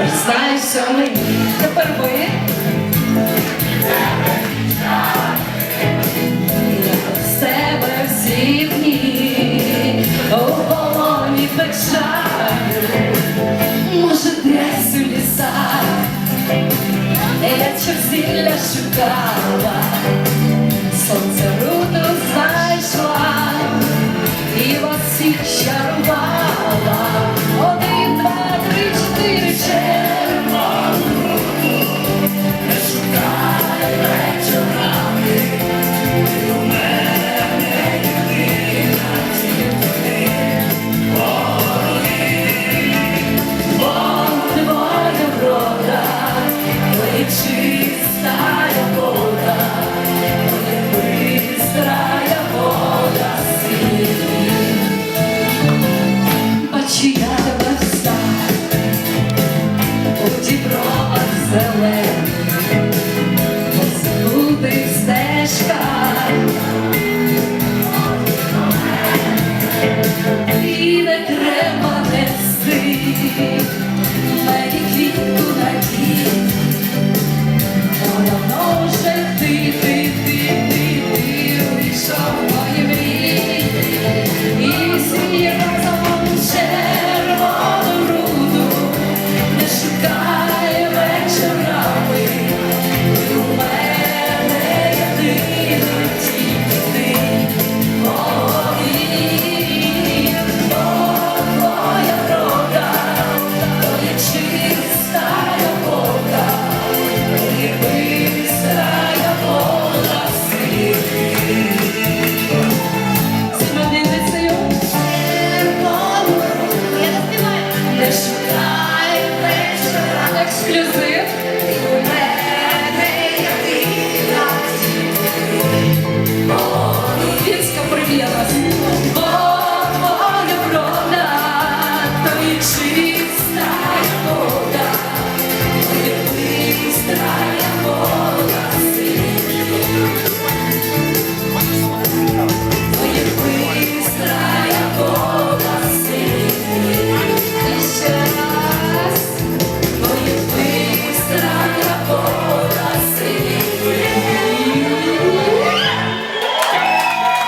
признайся мені. Тепер ви. Я себе всі дні у полоні печалю, може десь у лісах, я чорзілля шукала, сонце руду знайшла, і вас всіх чарувала. веселе. see